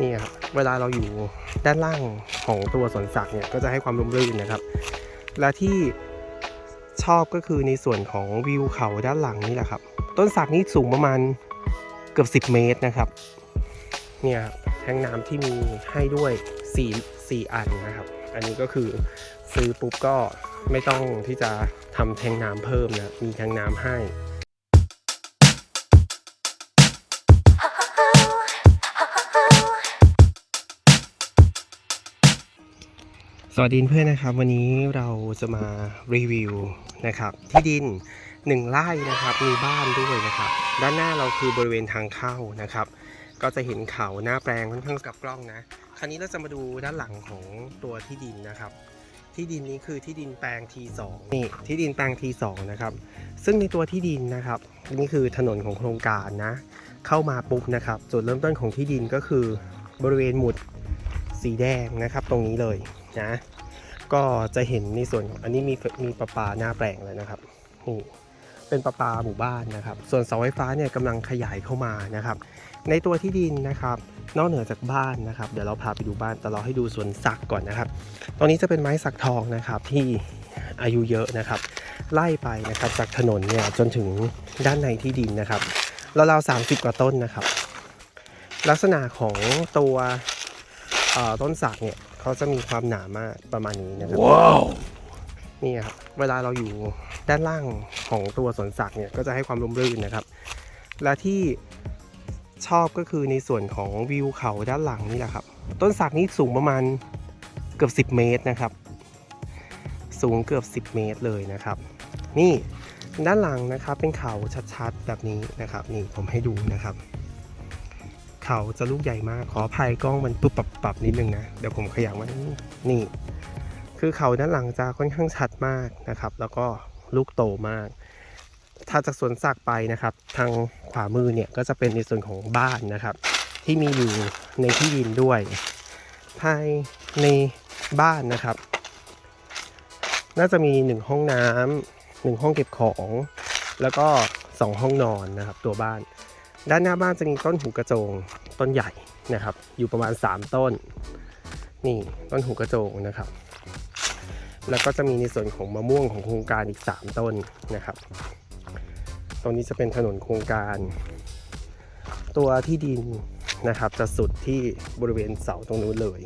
นี่ครับเวลาเราอยู่ด้านล่างของตัวสวนสัตว์เนี่ยก็จะให้ความร่มรื่นนะครับ และที่ชอบก็คือในส่วนของวิวเขาด้านหลังนี่แหละครับ ต้นสักนี่สูงประมาณเกือบ 10 เมตรนะครับ เนี่ยครับแทงน้ำที่มีให้ด้วย4 4อันนะครับ อันนี้ก็คือซื้อปุ๊บก็ไม่ต้องที่จะทำแทงน้ำเพิ่มนะ มีแทงน้ำให้ สวัสดีเพื่อนนะครับ วันนี้เราจะมารีวิวนะครับ ที่ดินหนึ่งไร่นะครับมีบ้านด้วยนะครับ ด้านหน้าเราคือบริเวณทางเข้านะครับ ก็จะเห็นเขาหน้าแปลงค่อนข้างกับกล้องนะ คราวนี้เราจะมาดูด้านหลังของตัวที่ดินนะครับ ที่ดินนี้คือที่ดินแปลง T2 นี่ที่ดินแปลง T2 นะครับ ซึ่งในตัวที่ดินนะครับนี่คือถนนของโครงการนะ เข้ามาปุ๊บนะครับจุดเริ่มต้นของที่ดินก็คือบริเวณหมุดสีแดงนะครับ ตรงนี้เลย นะก็จะเห็นในส่วนของอันนี้มีมีประปาหน้าแปลงเลยนะครับนี่เป็นประปาหมู่บ้านนะครับ ส่วนเสาไฟฟ้าเนี่ยกำลังขยายเข้ามานะครับ ในตัวที่ดินนะครับ นอกเหนือจากบ้านนะครับ เดี๋ยวเราพาไปดูบ้านแต่เราให้ดูสวนสักก่อนนะครับ ตรงนี้จะเป็นไม้สักทองนะครับที่อายุเยอะนะครับ ไล่ไปนะครับจากถนนเนี่ยจนถึงด้านในที่ดินนะครับราวๆสามสิบกว่าต้นนะครับ ลักษณะของตัวต้นสักเนี่ย เขาจะมีความหนามากประมาณนี้นะครับนี่ครับเวลาเราอยู่ด้านล่างของตัวสวนสัตว์เนี่ยก็จะให้ความร่มรื่นนะครับ และที่ชอบก็คือในส่วนของวิวเขาด้านหลังนี่แหละครับ ต้นสักนี่สูงประมาณเกือบ 10 เมตรนะครับ สูงเกือบ 10 เมตรเลยนะครับ นี่ด้านหลังนะครับเป็นเขาชัดๆแบบนี้นะครับ นี่ผมให้ดูนะครับ เขาจะลูกใหญ่มาก ขออภัยกล้องมันปุ๊บปรับปรับนิดนึงนะ เดี๋ยวผมขยับมานี่ คือเขาด้านหลังจะค่อนข้างชัดมากนะครับ แล้วก็ลูกโตมาก ถ้าจากสวนสักไปนะครับ ทางขวามือเนี่ยก็จะเป็นในส่วนของบ้านนะครับ ที่มีอยู่ในที่ดินด้วย ภายในบ้านนะครับ น่าจะมีหนึ่งห้องน้ำหนึ่งห้องเก็บของ แล้วก็สองห้องนอนนะครับ ตัวบ้าน ด้านหน้าบ้านจะมีต้นหูกระโจงต้นใหญ่นะครับ อยู่ประมาณ 3 ต้น นี่ต้นหูกระโจงนะครับ แล้วก็จะมีในส่วนของมะม่วงของโครงการอีก 3 ต้นนะครับ ตรงนี้จะเป็นถนนโครงการ ตัวที่ดินนะครับ จะสุดที่บริเวณเสาตรงนู้นเลย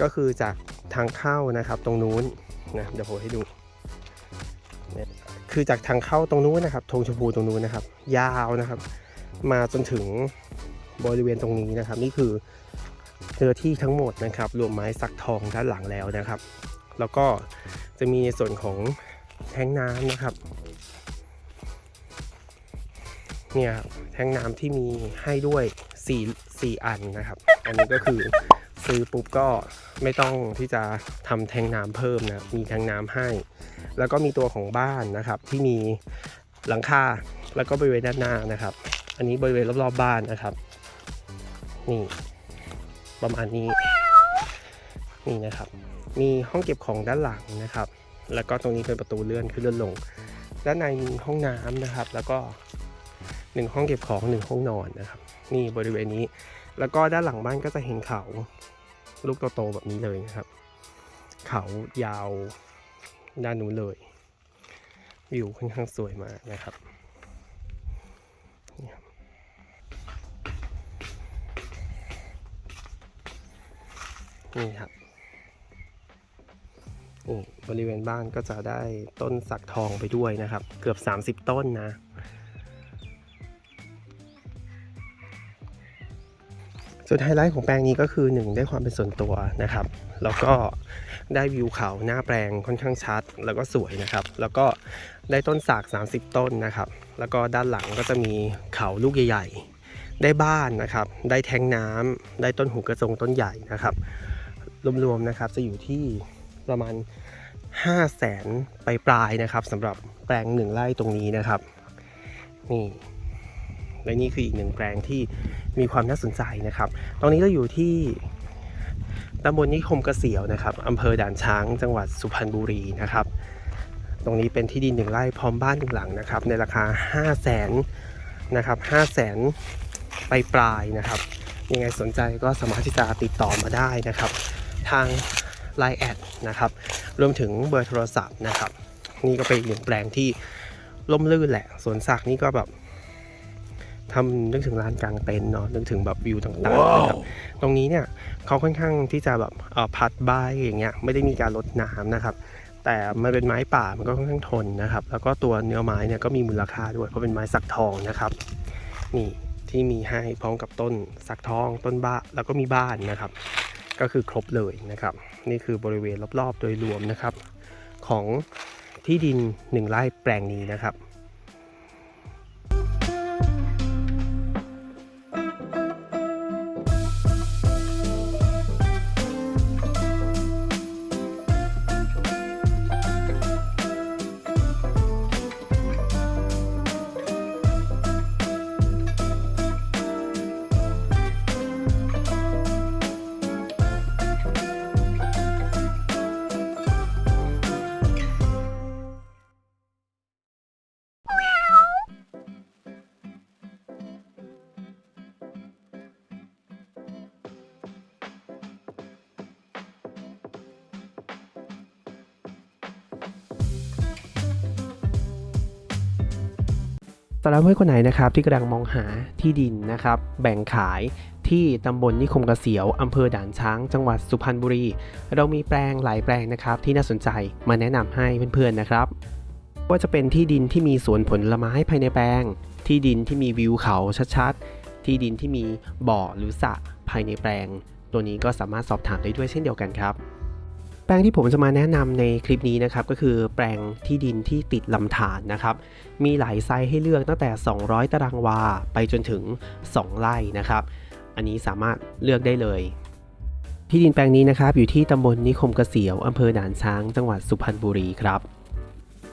ก็คือจากทางเข้านะครับตรงนู้นนะเดี๋ยวผมให้ดูเนี่ยคือจากทางเข้าตรงนู้นนะครับธงชมพูตรงนู้นนะครับ ยาวนะครับ มาจนถึงบริเวณตรงนี้นะครับ นี่คือเนื้อที่ทั้งหมดนะครับ รวมไม้สักทองด้านหลังแล้วนะครับ แล้วก็จะมีส่วนของแทงน้ำนะครับเนี่ยครับแทงน้ำที่มีให้ด้วย4 4อันนะครับ อันนี้ก็คือซื้อปุ๊บก็ไม่ต้องที่จะทำแทงน้ำเพิ่มนะ มีแทงน้ำให้ แล้วก็มีตัวของบ้านนะครับที่มีหลังคาแล้วก็บริเวณด้านหน้านะครับ อันนี้บริเวณรอบๆบ้านนะครับ นี่ประมาณนี้นี่นะครับ มีห้องเก็บของด้านหลังนะครับ แล้วก็ตรงนี้เป็นประตูเลื่อนขึ้นเลื่อนลง ด้านในมีห้องน้ำนะครับ แล้วก็หนึ่งห้องเก็บของหนึ่งห้องนอนนะครับ นี่บริเวณนี้ แล้วก็ด้านหลังบ้านก็จะเห็นเขา ลูกโตๆแบบนี้เลยนะครับ เขายาวด้านนู้นเลย วิวค่อนข้างสวยมากนะครับ นี่ครับนี่บริเวณบ้านก็จะได้ต้นสักทองไปด้วยนะครับ เกือบ 30 ต้นนะ ส่วนไฮไลท์ของแปลงนี้ก็คือ 1 ได้ความเป็นส่วนตัวนะครับ แล้วก็ได้วิวเขาหน้าแปลงค่อนข้างชัด แล้วก็สวยนะครับ แล้วก็ได้ต้นสาก30 ต้นนะครับ แล้วก็ด้านหลังก็จะมีเขาลูกใหญ่ ๆ ได้บ้านนะครับ ได้แทงน้ำได้ต้นหูกระจงต้นใหญ่นะครับ รวมๆนะครับจะอยู่ที่ประมาณ 5 0 0แสนไปปลายๆนะครับสำหรับแปลงหนึ่งไร่ตรงนี้นะครับนี่และนี่คืออีกหนึ่งแปลงที่มีความน่าสนใจนะครับตรงนี้เราอยู่ที่ตำบลนิคมเกษียวนะครับอำเภอด่านช้างจังหวัดสุพรรณบุรีนะครับ ตรงนี้เป็นที่ดินหนึ่งไร่พร้อมบ้านหนึ่งหลังนะครับ ในราคา 5 0 0แสนนะครับ5 0 0แสนไปปลายๆนะครับ ยังไงสนใจก็สามารถที่จะติดต่อมาได้นะครับ ทาง Line แอดนะครับ รวมถึงเบอร์โทรศัพท์นะครับ นี่ก็เป็นอีกหนึ่งแปลงที่ล่มลื่นแหละสวนสักนี่ก็แบบทำนึกถึงร้านกลางเต็นท์เนาะนึกถึงแบบวิวต่างๆนะครับตรงนี้เนี่ยเขาค่อนข้างที่จะแบบเอ่อพัดใบอย่างเงี้ยไม่ได้มีการลดน้ำนะครับ แต่มันเป็นไม้ป่ามันก็ค่อนข้างทนนะครับ แล้วก็ตัวเนื้อไม้เนี่ยก็มีมูลค่าด้วยเพราะเป็นไม้สักทองนะครับ นี่ที่มีให้พร้อมกับต้นสักทองต้นบ้าแล้วก็มีบ้านนะครับ ก็คือครบเลยนะครับ นี่คือบริเวณรอบๆ โดยรวมนะครับ ของที่ดินหนึ่งไร่แปลงนี้นะครับ สำหรับเพื่อนคนไหนนะครับที่กำลังมองหาที่ดินนะครับ แบ่งขายที่ตำบลนิคมกระเกษียวอำเภอด่านช้าง จังหวัดสุพรรณบุรี เรามีแปลงหลายแปลงนะครับ ที่น่าสนใจมาแนะนำให้เพื่อนๆนะครับ ว่าจะเป็นที่ดินที่มีสวนผลไม้ภายในแปลง ที่ดินที่มีวิวเขาชัดๆ ที่ดินที่มีบ่อหรือสระภายในแปลง ตัวนี้ก็สามารถสอบถามได้ด้วยเช่นเดียวกันครับ แปลงที่ผมจะมาแนะนำในคลิปนี้นะครับก็คือแปลงที่ดินที่ติดลำธารนะครับ มีหลายไซส์ให้เลือกตั้งแต่ 200 ตารางวาไปจนถึง 2 ไร่นะครับ อันนี้สามารถเลือกได้เลย ที่ดินแปลงนี้นะครับอยู่ที่ตำบลนิคมเกษียวอำเภอด่านช้าง จังหวัดสุพรรณบุรีครับ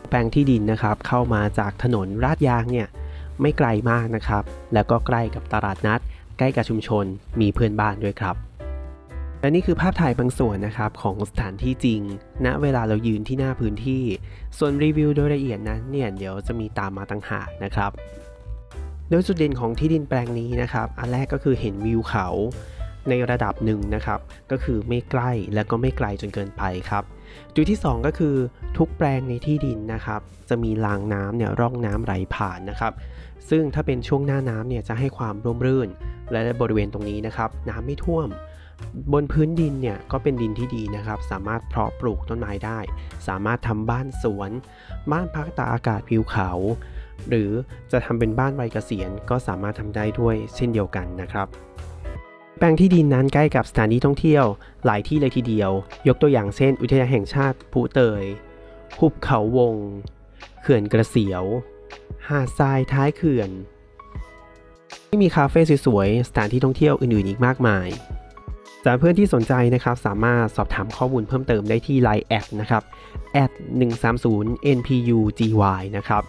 แปลงที่ดินนะครับเข้ามาจากถนนลาดยางเนี่ยไม่ไกลมากนะครับ แล้วก็ใกล้กับตลาดนัด ใกล้กับชุมชน มีเพื่อนบ้านด้วยครับ และนี่คือภาพถ่ายบางส่วนนะครับของสถานที่จริง ณ เวลาเรายืนที่หน้าพื้นที่ ส่วนรีวิวโดยละเอียดนั้นเนี่ยเดี๋ยวจะมีตามมาต่างหากนะครับ โดยจุดเด่นของที่ดินแปลงนี้นะครับ อันแรกก็คือเห็นวิวเขาในระดับหนึ่งนะครับ ก็คือไม่ใกล้และก็ไม่ไกลจนเกินไปครับ จุดที่ 2 ก็คือทุกแปลงในที่ดินนะครับ จะมีรางน้ำเนี่ยร่องน้ำไหลผ่านนะครับ ซึ่งถ้าเป็นช่วงหน้าน้ำเนี่ยจะให้ความร่มรื่น และบริเวณตรงนี้นะครับ น้ำไม่ท่วม บนพื้นดินเนี่ยก็เป็นดินที่ดีนะครับ สามารถเพาะปลูกต้นไม้ได้ สามารถทำบ้านสวน บ้านพักตากอากาศวิวเขา หรือจะทำเป็นบ้านวัยเกษียณก็สามารถทำได้ด้วยเช่นเดียวกันนะครับ แปลงที่ดินนั้นใกล้กับสถานที่ท่องเที่ยวหลายที่เลยทีเดียว ยกตัวอย่างเช่น อุทยานแห่งชาติภูเตยหุบเขาวง เขื่อนกระเสียว หาดทรายท้ายเขื่อนที่มีคาเฟ่สวยๆสถานที่ท่องเที่ยวอื่นๆอีกมากมาย สำหรับเพื่อนที่สนใจนะครับสามารถสอบถามข้อมูลเพิ่มเติมได้ที่ Line แอดนะครับ130 npugy นะครับ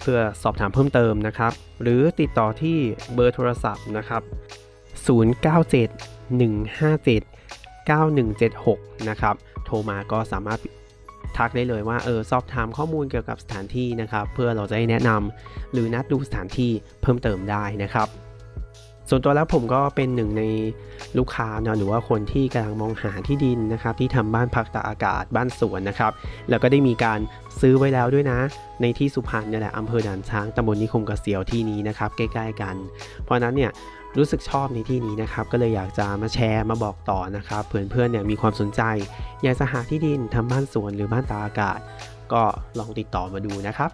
เพื่อสอบถามเพิ่มเติมนะครับ หรือติดต่อที่เบอร์โทรศัพท์นะครับ 097 157 9176 นะครับ โทรมาก็สามารถทักได้เลยว่าเออสอบถามข้อมูลเกี่ยวกับสถานที่นะครับ เพื่อเราจะได้แนะนำหรือนัดดูสถานที่เพิ่มเติมได้นะครับ ส่วนตัวแล้วผมก็เป็นหนึ่งในลูกค้านะหรือว่าคนที่กำลังมองหาที่ดินนะครับที่ทำบ้านพักตากอากาศบ้านสวนนะครับ แล้วก็ได้มีการซื้อไว้แล้วด้วยนะ ในที่สุพรรณเนี่ยแหละอำเภอด่านช้างตำบลนิคมเกษียวที่นี้นะครับใกล้ ๆ กัน เพราะฉะนั้นเนี่ยรู้สึกชอบในที่นี้นะครับ ก็เลยอยากจะมาแชร์มาบอกต่อนะครับเพื่อนๆเนี่ยมีความสนใจ อยากจะหาที่ดินทำบ้านสวนหรือบ้านตากอากาศ ก็ลองติดต่อมาดูนะครับ